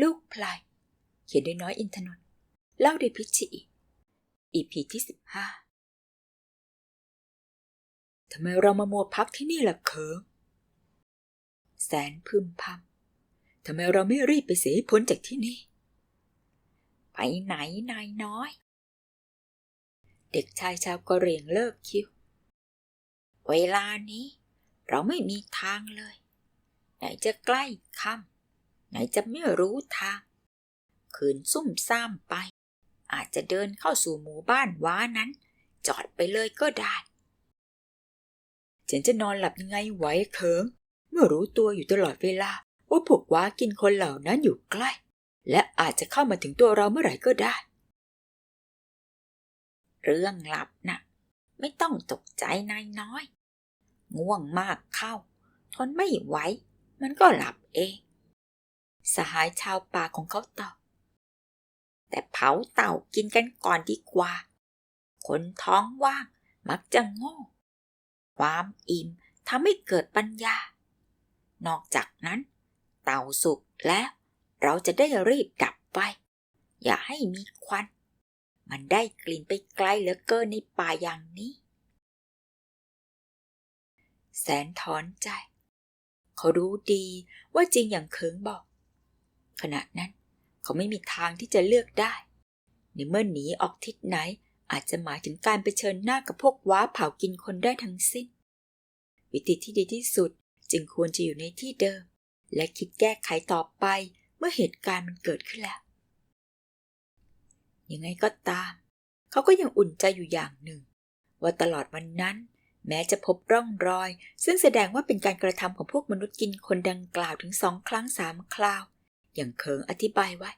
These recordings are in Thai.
ลูกพลายเขียนโดยน้อยอินทนนท์เล่าโดยพิชชีอีพีที่สิบห้าทำไมเรามามัวพักที่นี่ล่ะเคิงแสนพึมพำทำไมเราไม่รีบไปเสียพ้นจากที่นี่ ไปไหนนายน้อย เด็กชายชาวกะเหรียงเลิกคิ้ว เวลานี้ เราไม่มีทางเลย ไหนจะใกล้ค่ำ ไหนจะไม่รู้ทางขืนซุ่มซ่ามไป อาจจะเดินเข้าสู่หมู่บ้านว้านั้น จอดไปเลยก็ได้ฉันจะนอนหลับยังไงไหวเคิงเมื่อรู้ตัวอยู่ตลอดเวลาว่าพวกว้ากินคนเหล่านั้นอยู่ใกล้ และอาจจะเข้ามาถึงตัวเราเมื่อไหร่ก็ได้ เรื่องหลับนะ่ะ ไม่ต้องตกใจนายน้อย ง่วงมากเข้า ทนไม่ไหว มันก็หลับเอง สหายชาวป่าของเขาตอบแต่เผาเต่ากินกันก่อนดีกว่า คนท้องว่างมักจะโง่ ความอิ่มทำให้เกิดปัญญา นอกจากนั้น เต่าสุกแล้วเราจะได้รีบดับไฟอย่าให้มีควัน มันได้กลิ่นไปไกลเหลือเกินในป่าอย่างนี้ แสนถอนใจ เขารู้ดีว่าจริงอย่างเคิงบอก ขณะนั้น เขาไม่มีทางที่จะเลือกได้ ในเมื่อหนีออกทิศไหนอาจจะหมายถึงการไปเชิญหน้ากับพวกว้าเผากินคนได้ทั้งสิ้น วิธีที่ดีที่สุดจึงควรจะอยู่ในที่เดิม และคิดแก้ไขต่อไปเมื่อเหตุการณ์มันเกิดขึ้นแล้ว ยังไงก็ตาม เขาก็ยังอุ่นใจอยู่อย่างหนึ่ง ว่าตลอดวันนั้น แม้จะพบร่องรอย ซึ่งแสดงว่าเป็นการกระทำของพวกมนุษย์กินคนดังกล่าวถึงสองครั้งสามคราว อย่างเคิงอธิบายไว้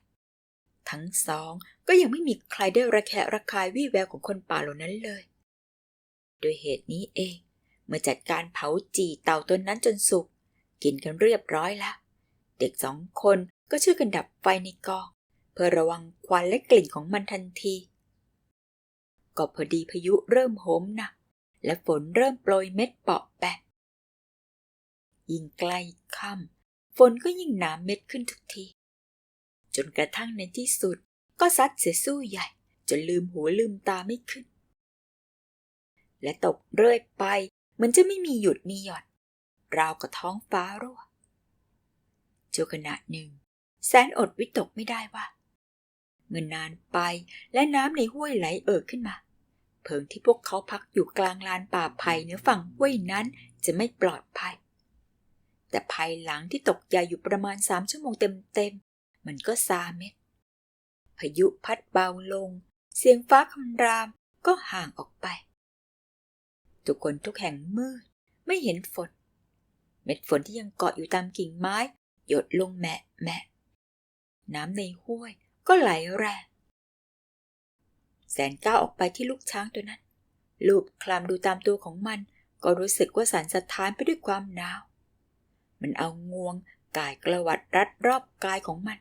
ทั้งสองก็ยังไม่มีใครได้ระแคะระคายวี่แววของคนป่าเหล่านั้นเลย โดยเหตุนี้เอง เมื่อจัดการเผาจีเต่าตัวนั้นจนสุก กินกันเรียบร้อยแล้ว เด็กสองคนก็ช่วยกันดับไฟในกอง เพื่อระวังควันและกลิ่นของมันทันที ก็พอดีพายุเริ่มโหมหนักและฝนเริ่มโปรยเม็ดเปาะแปะยิ่งใกล้ค่ำฝนก็ยิ่งหนาเม็ดขึ้นทุกที จนกระทั่งในที่สุด ก็ซัดเสียสู้ใหญ่ จนลืมหัวลืมตาไม่ขึ้น และตกเรื่อยไปเหมันจะไม่มีหยุดมีหย่อนราวกับท้องฟ้ารั่วจนขณะหนึ่ง แสนอดวิตกไม่ได้ว่าเงินนานไปและน้ำในห้วยไหลเอ่อขึ้นมา เพิงที่พวกเขาพักอยู่กลางลานป่าไผ่เหนือฝั่งห้วยนั้นจะไม่ปลอดภัย แต่ภายหลังที่ตกยาอยู่ประมาณสามชั่วโมงเต็ม มันก็ซาเม็ด พายุพัดเบาลง เสียงฟ้าคำรามก็ห่างออกไป ทุกคนทุกแห่งมืด ไม่เห็นฝน เม็ดฝนที่ยังเกาะอยู่ตามกิ่งไม้ หยดลงแมะแมะ น้ำในห้วยก็ไหลแรงแสนก้าวออกไปที่ลูกช้างตัวนั้น ลูบคลำดูตามตัวของมัน ก็รู้สึกว่าสันสะท้านไปด้วยความหนาว มันเอางวงกายกระวัดรัดรอบกายของมัน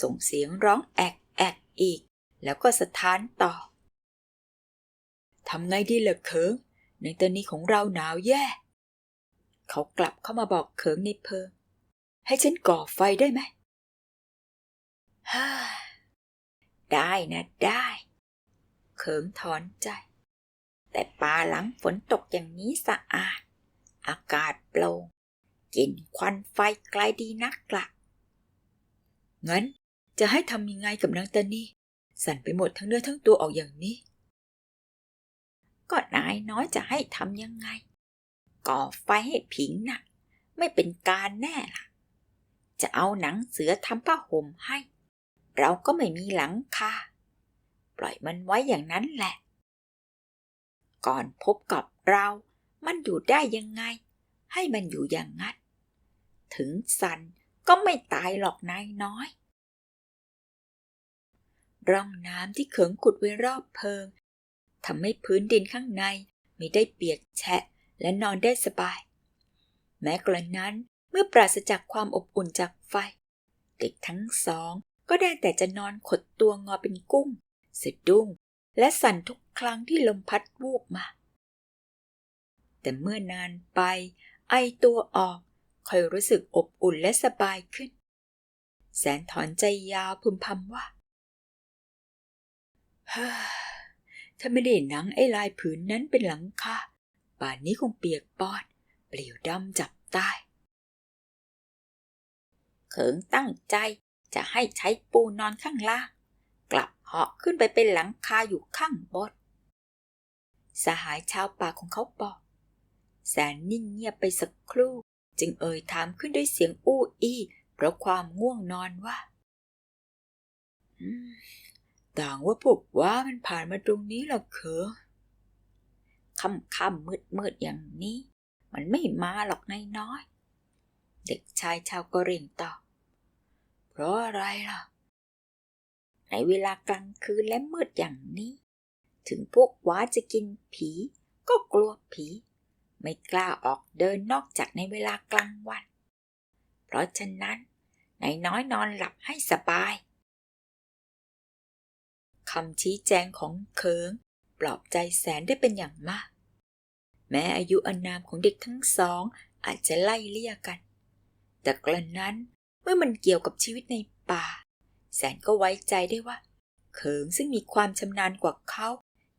ส่งเสียงร้องแอกแอกอีก แล้วก็สะท้านต่อทำไงดีล่ะเคิงในตอนนี้ของเราหนาวแย่ เขากลับเข้ามาบอกเคิงในเพิง ให้ฉันก่อไฟได้ไหมฮ่าได้นะได้ เขิงถอนใจ แต่ป่าหลังฝนตกอย่างนี้สะอาด อากาศโปร่งกลิ่นควันไฟไกลดีนักละงั้น จะให้ทำยังไงกับนางตานีสั่นไปหมดทั้งเนื้อทั้งตัวออกอย่างนี้ ก็นายน้อยจะให้ทำยังไง ก่อไฟให้ผิงนะ่ะ ไม่เป็นการแน่ล่ะ จะเอาหนังเสือทำผ้าห่มให้ เราก็ไม่มีหลังคาปล่อยมันไว้อย่างนั้นแหละ ก่อนพบกับเรา มันอยู่ได้ยังไง ให้มันอยู่อย่างนั้น ถึงสันก็ไม่ตายหรอกนายน้อย ร่องน้ำที่เขิงขุดไว้รอบเพิงทำให้พื้นดินข้างในไม่ได้เปียกแฉะและนอนได้สบาย แม้กระนั้นเมื่อปราศจากความอบอุ่นจากไฟ เด็กทั้งสองก็ได้แต่จะนอนขดตัวงอเป็นกุ้งสะดุ้งและสั่นทุกครั้งที่ลมพัดวูบมา แต่เมื่อนานไป ไอตัวออกค่อยรู้สึกอบอุ่นและสบายขึ้น แสนถอนใจยาวพึมพำว่า ฮ้อถ้าไม่ได้หนังไอ้ลายผืนนั้นเป็นหลังคาป่านนี้คงเปียกปอนเปลี่ยวดำจับใต้เขิงตั้งใจจะให้ใช้ปูนอนข้างล่าง กลับเหาะขึ้นไปเป็นหลังคาอยู่ข้างบนสหายชาวป่าของเขาบอกแสนนิ่งเงียบไปสักครู่ จึงเอ่ยถามขึ้นด้วยเสียงอู้อี้เพราะความง่วงนอนว่า ต่างว่าพวกว่ามันผ่านมาตรงนี้หรอเขอค่ำค่ำมืดมืดอย่างนี้ มันไม่มาหรอกนายน้อย เด็กชายชาวกะเหรี่ยงตอบเพราะอะไรล่ะ ในเวลากลางคืนและมืดอย่างนี้ ถึงพวกว้าจะกินผี ก็กลัวผี ไม่กล้าออกเดินนอกจากในเวลากลางวัน เพราะฉะนั้นนายน้อยนอนหลับให้สบาย คำชี้แจงของเคิงปลอบใจแสนได้เป็นอย่างมาก แม้อายุอนามของเด็กทั้งสองอาจจะไล่เลี่ยกัน แต่กระนั้นเมื่อมันเกี่ยวกับชีวิตในป่า แสนก็ไว้ใจได้ว่า เขิงซึ่งมีความชำนาญกว่าเขา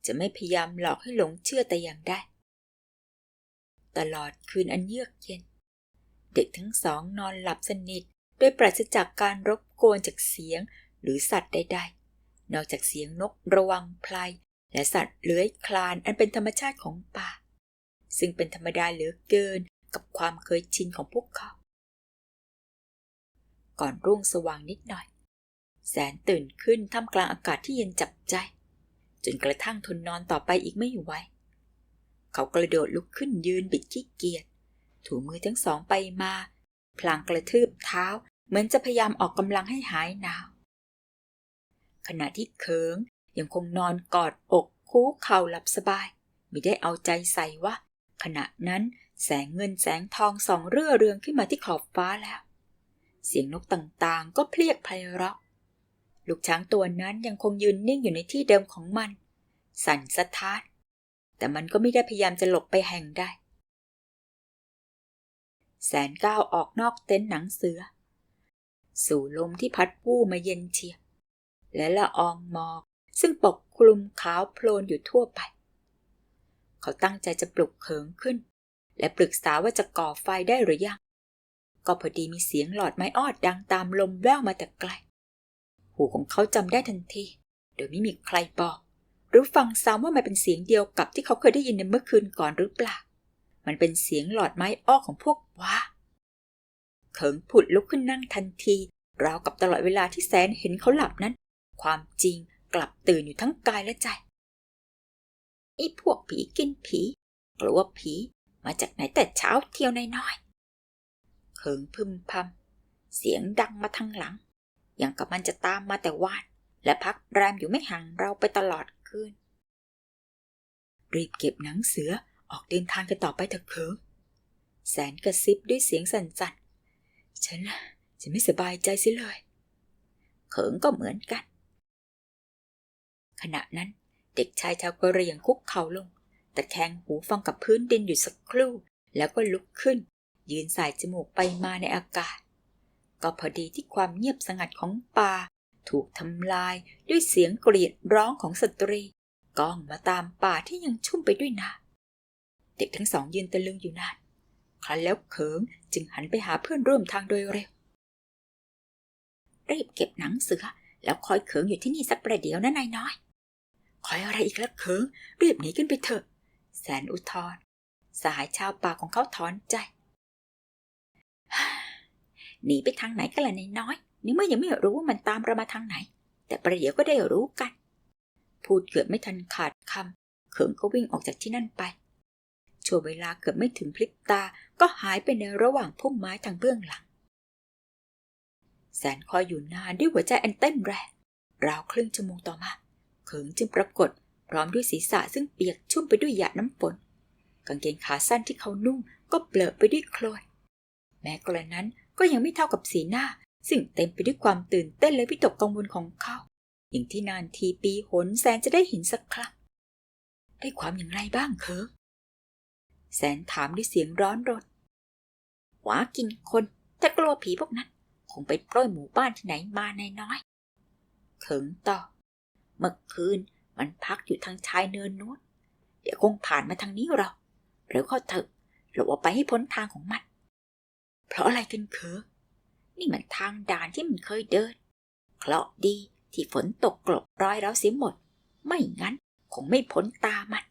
จะไม่พยายามหลอกให้หลงเชื่อแต่อย่างใดตลอดคืนอันเยือกเย็น เด็กทั้งสองนอนหลับสนิทโดยปราศจากการรบกวนจากเสียงหรือสัตว์ใด นอกจากเสียงนกระวังไพลและสัตว์เลื้อยคลานอันเป็นธรรมชาติของป่า ซึ่งเป็นธรรมดาเหลือเกินกับความเคยชินของพวกเขา ก่อนรุ่งสว่างนิดหน่อย แสนตื่นขึ้นท่ามกลางอากาศที่เย็นจับใจ จนกระทั่งทนนอนต่อไปอีกไม่ไหวเขากระโดดลุกขึ้นยืนบิดขี้เกียจถูมือทั้งสองไปมา พลางกระทืบเท้า เหมือนจะพยายามออกกำลังให้หายหนาว ขณะที่เคิงยังคงนอนกอดอกคูเข่าหลับสบาย ไม่ได้เอาใจใส่ว่า ขณะนั้นแสงเงินแสงทองส่องเรื่อเรืองขึ้นมาที่ขอบฟ้าแล้ว เสียงนกต่างๆ ก็เพลียกไพเราะ ลูกช้างตัวนั้นยังคงยืนนิ่งอยู่ในที่เดิมของมัน สั่นสะท้าน แต่มันก็ไม่ได้พยายามจะหลบไปแห่งใดแสนก้าวออกนอกเต็นท์หนังเสือ สู่ลมที่พัดวู่มาเย็นเฉียบ และละอองหมอกซึ่งปกคลุมขาวโพลนอยู่ทั่วไป เขาตั้งใจจะปลุกเขิงขึ้น และปรึกษาว่าจะก่อไฟได้หรือยัง ก็พอดีมีเสียงหลอดไม้ออดดังตามลมแว่วมาแต่ไกล หูของเขาจำได้ทันที โดยไม่มีใครบอก หรือฟังซ้ำว่ามันเป็นเสียงเดียวกับที่เขาเคยได้ยินในเมื่อคืนก่อนหรือเปล่า มันเป็นเสียงหลอดไม้อ้อของพวกว้าเขิงผุดลุกขึ้นนั่งทันที ราวกับตลอดเวลาที่แสนเห็นเขาหลับนั้น ความจริงกลับตื่นอยู่ทั้งกายและใจไอ้พวกผีกินผีกลัวผีมาจากไหนแต่เช้าเที่ยวนายน้อยเขิงพึมพำเสียงดังมาทางหลัง อย่างกับมันจะตามมาแต่วานและพักแรมอยู่ไม่ห่างเราไปตลอดคืนรีบเก็บหนังเสือออกเดินทางกันต่อไปเถอะเขิงแสนกระซิบด้วยเสียงสั่นๆฉันจะไม่สบายใจสิเลย เขิงก็เหมือนกัน ณะนั้น เด็กชายชาวกะเหรี่ยงคุกเข่าลงต่แคงหูฟังกับพื้นดินอยู่สักครู่ แล้วก็ลุกขึ้น ยืนสายจมูกไปมาในอากาศ ก็พอดีที่ความเงียบสงัดของป่า ถูกทำลายด้วยเสียงกรีดร้องของสตรีก้องมาตามป่าที่ยังชุ่มไปด้วยน้ำเด็กทั้งสองยืนตะลึงอยู่นานครั้นแล้วเขิงจึงหันไปหาเพื่อนร่วมทางโดยเร็ว รีบเก็บหนังเสือ แล้วคอยเขิงอยู่ที่นี่สักประเดี๋ยวนะนายน้อย คอยอะไรอีกล้วเขิงรีบหนีขึ้นไปเถอะ แสนอุทธรสหายชาวป่าของเขาถอนใจ หนีไปทางไหนกันล่ะนายน้อยนี่เมื่อยังไม่รู้ว่ามันตามเรามาทางไหน แต่ประเดี๋ยวก็ได้รู้กัน พูดเกือบไม่ทันขาดคำเขิงก็วิ่งออกจากที่นั่นไปช่วงเวลาเกือบไม่ถึงพลิบตาก็หายไปในระหว่างพุ่มไม้ทางเบื้องหลัง แสนคอยอยู่นานด้วยหัวใจอันเต้นแรงราวครึ่งชั่วโมงต่อมา เขิงจึงปรากฏ พร้อมด้วยศีรษะซึ่งเปียกชุ่มไปด้วยหยาดน้ำฝนกางเกงขาสั้นที่เขานุ่งก็เปลอะไปด้วยโคลนแม้กระนั้นก็ยังไม่เท่ากับสีหน้า ซึ่งเต็มไปด้วยความตื่นเต้นและวิตกกังวลของเขา อย่างที่นานทีปีหนแสนจะได้เห็นสักครั้งได้ความอย่างไรบ้างเคิงแสนถามด้วยเสียงร้อนรนหวากินคนแต่กลัวผีพวกนั้น คงไปปล้นหมู่บ้านที่ไหนมาในน้อย เขิงต่อ เมื่อคืนมันพักอยู่ทางชายเนินนู้นเดี๋ยวคงผ่านมาทางนี้เราหรือเข้าเถอะเราเอกไปให้พ้นทางของมัน เพราะอะไรกันเขอนี่มันทางด่านที่มันเคยเดิน เคราะดีที่ฝนตกกลบรอยเราเสียหมด ไม่งั้นคงไม่พ้นตามัน